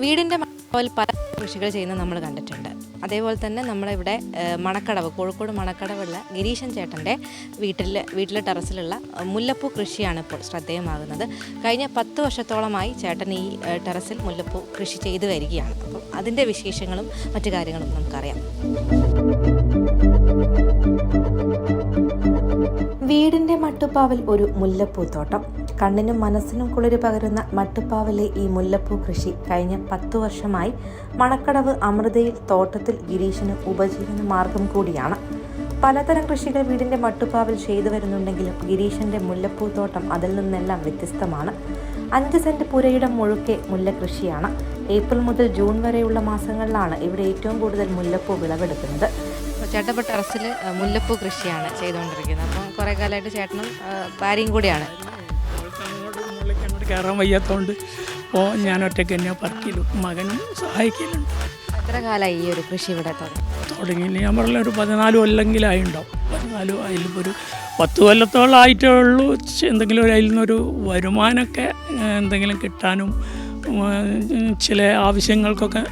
വീടിന്റെ പല കൃഷികൾ ചെയ്യുന്നത് നമ്മൾ കണ്ടിട്ടുണ്ട്. അതേപോലെ തന്നെ നമ്മളിവിടെ മണക്കടവ് കോഴിക്കോട് മണക്കടവുള്ള ഗിരീശൻ ചേട്ടന്റെ വീട്ടിൽ വീട്ടിലെ ടെറസിലുള്ള മുല്ലപ്പൂ കൃഷിയാണ് ഇപ്പോൾ ശ്രദ്ധേയമാകുന്നത്. കഴിഞ്ഞ പത്ത് വർഷത്തോളമായി ചേട്ടൻ ഈ ടെറസിൽ മുല്ലപ്പൂ കൃഷി ചെയ്തു വരികയാണ്. അപ്പോൾ അതിന്റെ വിശേഷങ്ങളും മറ്റു കാര്യങ്ങളും നമുക്കറിയാം. വീടിന്റെ മട്ടുപ്പാവിൽ ഒരു മുല്ലപ്പൂത്തോട്ടം. കണ്ണിനും മനസ്സിനും കുളിര് പകരുന്ന മട്ടുപ്പാവിലെ ഈ മുല്ലപ്പൂ കൃഷി കഴിഞ്ഞ പത്തു വർഷമായി മണക്കടവ് അമൃതയിൽ തോട്ടത്തിൽ ഗിരീഷിന് ഉപജീവന മാർഗം കൂടിയാണ്. പലതരം കൃഷികൾ വീടിന്റെ മട്ടുപ്പാവിൽ ചെയ്തു വരുന്നുണ്ടെങ്കിലും ഗിരീഷിന്റെ മുല്ലപ്പൂത്തോട്ടം അതിൽ നിന്നെല്ലാം വ്യത്യസ്തമാണ്. അഞ്ച് സെന്റ് പുരയിടം മുഴുക്കെ മുല്ല കൃഷിയാണ് ഏപ്രിൽ മുതൽ ജൂൺ വരെയുള്ള മാസങ്ങളിലാണ് ഇവിടെ ഏറ്റവും കൂടുതൽ മുല്ലപ്പൂ വിളവെടുക്കുന്നത്. ചേട്ടൻ ടെറസിൽ മുല്ലപ്പൂ കൃഷിയാണ് ചെയ്തുകൊണ്ടിരിക്കുന്നത് അപ്പം കുറേ കാലമായിട്ട് ചേട്ടനും ഭാര്യയും കൂടിയാണ്. അങ്ങോട്ട് കയറാൻ വയ്യാത്തതുകൊണ്ട് അപ്പോൾ ഞാൻ ഒറ്റയ്ക്ക് തന്നെ പറക്കിയിലും മകനും സഹായിക്കലുണ്ട്. എത്ര കാലമായി ഈ ഒരു കൃഷി ഇവിടെ തുടങ്ങി? ഞാൻ പറഞ്ഞ ഒരു പതിനാല് കൊല്ലെങ്കിലായി ഉണ്ടാവും പതിനാല് അതിലിപ്പോൾ ഒരു പത്ത് കൊല്ലത്തോളം ആയിട്ടേ ഉള്ളൂ. എന്തെങ്കിലും ഒരു അതിൽ നിന്നൊരു വരുമാനമൊക്കെ എന്തെങ്കിലും കിട്ടാനും ചില ആവശ്യങ്ങൾക്കൊക്കെ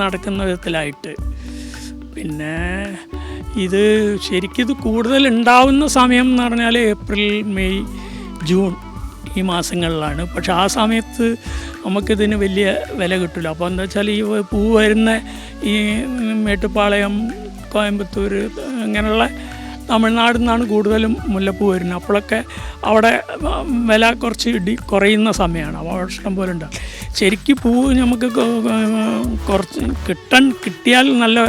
നടക്കുന്ന വിധത്തിലായിട്ട്. പിന്നെ ഇത് ശരിക്കും ഇത് കൂടുതൽ ഉണ്ടാവുന്ന സമയം എന്ന് പറഞ്ഞാൽ ഏപ്രിൽ മെയ് ജൂൺ ഈ മാസങ്ങളിലാണ്. പക്ഷെ ആ സമയത്ത് നമുക്കിതിന് വലിയ വില കിട്ടില്ല. അപ്പോൾ എന്താ വെച്ചാൽ ഈ പൂ വരുന്ന ഈ മേട്ടുപ്പാളയം കോയമ്പത്തൂർ അങ്ങനെയുള്ള തമിഴ്നാട് നിന്നാണ് കൂടുതലും മുല്ലപ്പൂ വരുന്നത്. അപ്പോഴൊക്കെ അവിടെ വില കുറച്ച് ഇടി കുറയുന്ന സമയമാണ്. അപ്പോൾ ഇഷ്ടം പോലെ ഉണ്ട്. ശരിക്കും പൂ നമുക്ക് കുറച്ച് കിട്ടാൻ കിട്ടിയാൽ നല്ല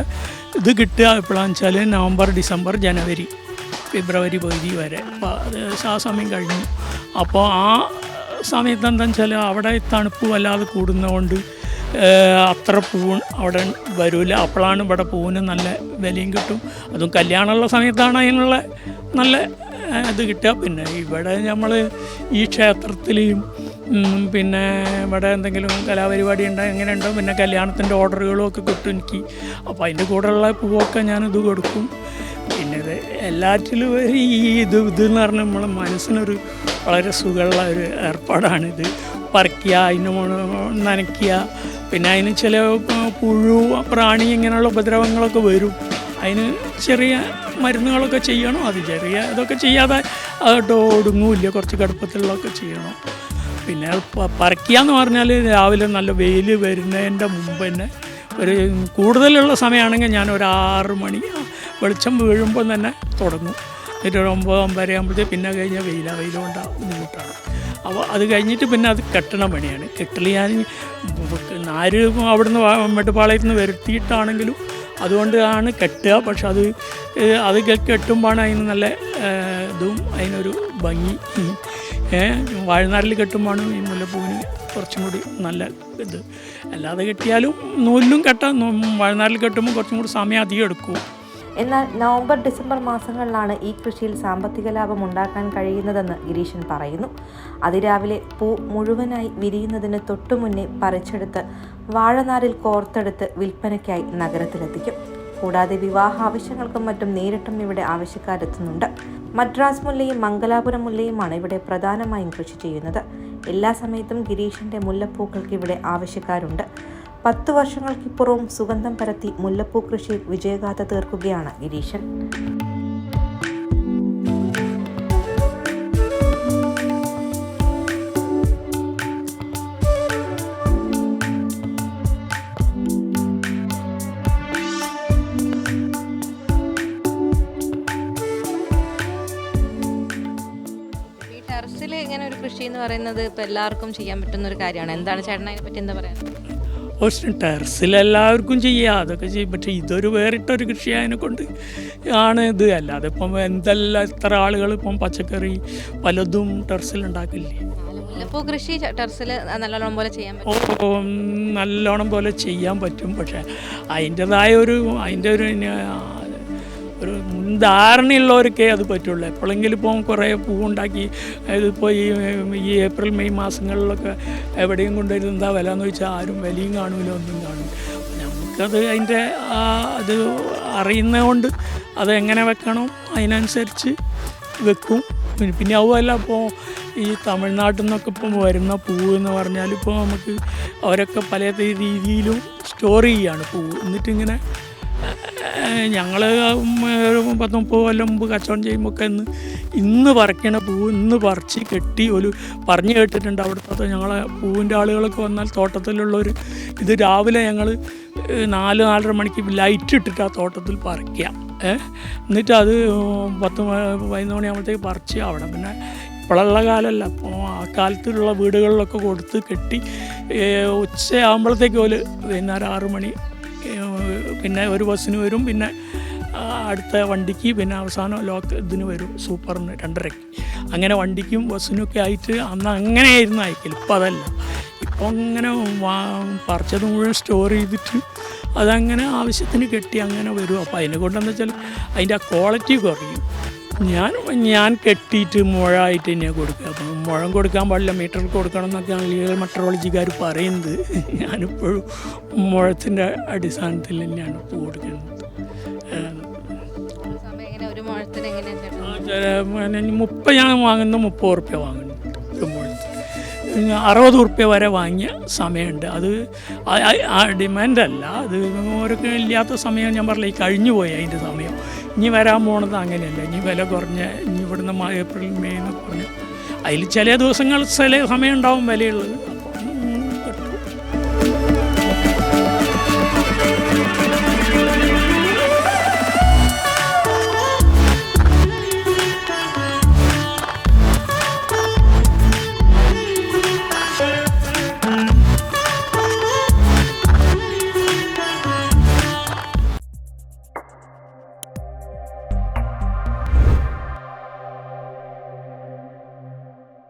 ഇത് കിട്ടുക എപ്പോഴാണെന്ന് വെച്ചാൽ നവംബർ ഡിസംബർ ജനുവരി ഫെബ്രുവരി പകുതി വരെ. അപ്പോൾ അത് ആ സമയം കഴിഞ്ഞു. അപ്പോൾ ആ സമയത്ത് എന്താണെന്ന് വെച്ചാൽ അവിടെ തണുപ്പ് വല്ലാതെ കൂടുന്നതുകൊണ്ട് അത്ര പൂവ് അവിടെ വരില്ല അപ്പോഴാണ് ഇവിടെ പൂവിന് നല്ല വിലയും കിട്ടും. അതും കല്യാണമുള്ള സമയത്താണ് അതിനുള്ള നല്ല ഇത് കിട്ടുക. പിന്നെ ഇവിടെ നമ്മൾ ഈ ക്ഷേത്രത്തിലെയും പിന്നെ ഇവിടെ എന്തെങ്കിലും കലാപരിപാടി ഉണ്ടോ എങ്ങനെ ഉണ്ടോ പിന്നെ കല്യാണത്തിന്റെ ഓർഡറുകളും ഒക്കെ കിട്ടും എനിക്ക്. അപ്പോൾ അതിന്റെ കൂടെയുള്ള പൂവൊക്കെ ഞാനിത് കൊടുക്കും. പിന്നെ ഇത് എല്ലാറ്റിലും ഈ ഇത് ഇത് എന്ന് പറഞ്ഞാൽ നമ്മളെ മനസ്സിനൊരു വളരെ സുഖമുള്ള ഒരു ഏർപ്പാടാണിത്. പറിക്കുക അതിന് നനയ്ക്കുക പിന്നെ അതിന് ചില പുഴു പ്രാണി ഇങ്ങനെയുള്ള ഉപദ്രവങ്ങളൊക്കെ വരും. അതിന് ചെറിയ മരുന്നുകളൊക്കെ ചെയ്യണം. അത് ചെറിയ ഇതൊക്കെ ചെയ്യാതെ അതോട്ട് ഒടുങ്ങൂല്ല. കുറച്ച് കടുപ്പത്തിലുള്ളതൊക്കെ ചെയ്യണം. പിന്നെ പറിക്കുക എന്ന് പറഞ്ഞാൽ രാവിലെ നല്ല വെയിൽ വരുന്നതിന്റെ മുമ്പ് തന്നെ ഒരു കൂടുതലുള്ള സമയമാണെങ്കിൽ ഞാൻ ഒരു ആറ് മണി വെളിച്ചം വീഴുമ്പോൾ തന്നെ തുടങ്ങും. എന്നിട്ട് ഒരു ഒമ്പത് ഒമ്പതര ആകുമ്പോഴത്തേക്ക് പിന്നെ കഴിഞ്ഞ വെയില. വെയിൽ കൊണ്ടാണ് ബുദ്ധിമുട്ടാണ്. അപ്പോൾ അത് കഴിഞ്ഞിട്ട് പിന്നെ അത് കെട്ടണ പണിയാണ്. കെട്ടൽ ഞാൻ നാര് അവിടുന്ന് മെട്ടുപാളയത്ത് നിന്ന് വരുത്തിയിട്ടാണെങ്കിലും അതുകൊണ്ടാണ് കെട്ടുക. പക്ഷെ അത് അത് കെട്ടുമ്പോഴാണ് അതിന് നല്ല ഇതും അതിനൊരു ഭംഗി. വാഴനാരിൽ കെട്ടുമ്പോഴാണ് ഈ മുല്ലപ്പൂവിന് കുറച്ചും കൂടി നല്ല ഇത്. അല്ലാതെ കെട്ടിയാലും നൂലിലും കെട്ടാം. വാഴനാരിൽ കെട്ടുമ്പോൾ കുറച്ചും കൂടി സമയം അധികം എടുക്കും. എന്നാൽ നവംബർ ഡിസംബർ മാസങ്ങളിലാണ് ഈ കൃഷിയിൽ സാമ്പത്തിക ലാഭം ഉണ്ടാക്കാൻ കഴിയുന്നതെന്ന് ഗിരീശൻ പറയുന്നു. അതിരാവിലെ പൂ മുഴുവനായി വിരിയുന്നതിന് തൊട്ടു മുന്നേ പറിച്ചെടുത്ത് വാഴനാരിൽ കോർത്തെടുത്ത് വിൽപ്പനയ്ക്കായി നഗരത്തിലെത്തിക്കും. കൂടാതെ വിവാഹ ആവശ്യങ്ങൾക്കും മറ്റും നേരിട്ടും ഇവിടെ ആവശ്യക്കാരെത്തുന്നുണ്ട് മദ്രാസ് മുല്ലയും മംഗലാപുരം മുല്ലയുമാണ് ഇവിടെ പ്രധാനമായും കൃഷി ചെയ്യുന്നത്. എല്ലാ സമയത്തും ഗിരീഷിന്റെ മുല്ലപ്പൂക്കൾക്ക് ഇവിടെ ആവശ്യക്കാരുണ്ട്. പത്ത് വർഷങ്ങൾക്കിപ്പുറവും സുഗന്ധം പരത്തി മുല്ലപ്പൂ കൃഷിയിൽ വിജയഗാഥ തീർക്കുകയാണ് ഗിരീശൻ. ടെറസിൽ ഇങ്ങനെ ഒരു കൃഷി എന്ന് പറയുന്നത് ഇപ്പൊ എല്ലാവർക്കും ചെയ്യാൻ പറ്റുന്ന ഒരു കാര്യമാണ്. എന്താണ് ചേട്ടൻ അതിനെ പറ്റി എന്താ പറയുന്നത്? പക്ഷേ ടെറസിൽ എല്ലാവർക്കും ചെയ്യാം. അതൊക്കെ ചെയ്യും. പക്ഷേ ഇതൊരു വേറിട്ടൊരു കൃഷി അതിനെ കൊണ്ട് ആണ് ഇത്. അല്ലാതെ ഇപ്പം എന്തെല്ലാം ഇത്ര ആളുകൾ ഇപ്പം പച്ചക്കറി പലതും ടെറസിൽ ഉണ്ടാക്കില്ലേ? കൃഷി ടെറസിൽ നല്ലോണം പോലെ ചെയ്യാൻ പറ്റും. ഓ നല്ലോണം പോലെ ചെയ്യാൻ പറ്റും. പക്ഷേ അതിന്റെതായ ഒരു അതിന്റെ ഒരു ഒരു മുൻധാരണയുള്ളവർക്കേ അത് പറ്റുള്ളൂ. എപ്പോഴെങ്കിലും ഇപ്പം കുറേ പൂവുണ്ടാക്കി ഇതിപ്പോൾ ഈ ഈ ഏപ്രിൽ മെയ് മാസങ്ങളിലൊക്കെ എവിടെയും കൊണ്ടുവരുന്ന എന്താ വില എന്ന് വെച്ചാൽ ആരും വിലയും കാണൂല ഒന്നും കാണില്ല നമുക്കത് അതിന്റെ ഇത് അറിയുന്നതുകൊണ്ട് അത് എങ്ങനെ വെക്കണം അതിനനുസരിച്ച് വെക്കും. പിന്നെ പിന്നെ അതുമല്ല ഇപ്പോൾ ഈ തമിഴ്നാട്ടിൽ നിന്നൊക്കെ ഇപ്പം വരുന്ന പൂവ് എന്ന് പറഞ്ഞാൽ ഇപ്പോൾ നമുക്ക് അവരൊക്കെ പല രീതിയിലും സ്റ്റോർ ചെയ്യാണ് പൂവ്. എന്നിട്ടിങ്ങനെ ഞങ്ങൾ ഒരു പത്ത് മുപ്പത് കൊല്ലം മുമ്പ് കച്ചവടം ചെയ്യുമ്പോൾ ഇന്ന് ഇന്ന് പറിക്കണ പൂവ് ഇന്ന് പറിച്ച് കെട്ടി ഒരു പറഞ്ഞു കേട്ടിട്ടുണ്ട് അവിടുത്തെ ഞങ്ങളെ പൂവിന്റെ ആളുകളൊക്കെ വന്നാൽ തോട്ടത്തിലുള്ളവർ ഇത് രാവിലെ ഞങ്ങൾ നാല് നാലര മണിക്ക് ലൈറ്റ് ഇട്ടിട്ട് ആ തോട്ടത്തിൽ പറിക്കുക. എന്നിട്ട് അത് പത്ത് പതിനൊന്ന് മണിയാകുമ്പോഴത്തേക്ക് പറിച്ച് അവിടെ. പിന്നെ ഇപ്പോഴുള്ള കാലമല്ല. അപ്പോൾ ആ കാലത്തിലുള്ള വീടുകളിലൊക്കെ കൊടുത്ത് കെട്ടി ഉച്ചയാകുമ്പോഴത്തേക്ക് ഒരു വൈകുന്നേരം ആറ് മണി പിന്നെ ഒരു ബസ്സിന് വരും പിന്നെ അടുത്ത വണ്ടിക്ക് പിന്നെ അവസാനം ലോക്ക് ഇതിന് വരും സൂപ്പറിന് രണ്ടരയ്ക്ക്. അങ്ങനെ വണ്ടിക്കും ബസ്സിനൊക്കെ ആയിട്ട് അന്ന് അങ്ങനെയായിരുന്നു അയക്കൽ ഇപ്പം അതല്ല. ഇപ്പോൾ അങ്ങനെ പറിച്ചത് മുഴുവൻ സ്റ്റോർ ചെയ്തിട്ട് അതങ്ങനെ ആവശ്യത്തിന് കെട്ടി അങ്ങനെ വരും. അപ്പോൾ അതിനെ കൊണ്ടെന്ന് വെച്ചാൽ അതിന്റെ ആ ക്വാളിറ്റി കുറയും. ഞാൻ ഞാൻ കെട്ടിയിട്ട് മുഴ ആയിട്ട് തന്നെയാണ് കൊടുക്കുക. അപ്പം മുഴം കൊടുക്കാൻ പാടില്ല മീറ്ററിൽ കൊടുക്കണം എന്നൊക്കെയാണ് ലീഗൽ മെട്രോളജിക്കാർ പറയുന്നത്. ഞാനിപ്പോഴും മുഴത്തിന്റെ അടിസ്ഥാനത്തിൽ തന്നെയാണ് ഇപ്പോൾ കൊടുക്കുന്നത്. മുപ്പത് ഞാൻ വാങ്ങുന്ന മുപ്പത് ഉറുപ്പ്യ വാങ്ങുന്നു ഒരു അറുപത് ഉറുപ്പ്യ വരെ വാങ്ങിയ സമയമുണ്ട്. അത് ഡിമാൻഡല്ല. അത് ഓരോ ഇല്ലാത്ത സമയം ഞാൻ പറഞ്ഞില്ല ഈ കഴിഞ്ഞു പോയി അതിന്റെ സമയം. ഇനി വരാൻ പോണത് അങ്ങനെയല്ല. ഇനി വില കുറഞ്ഞ ഇനി ഇവിടുന്ന് ഏപ്രിൽ മെയ് എന്നൊക്കെ പറഞ്ഞു. അതിൽ ചില ദിവസങ്ങൾ ചില സമയം ഉണ്ടാവും വിലയുള്ളത്.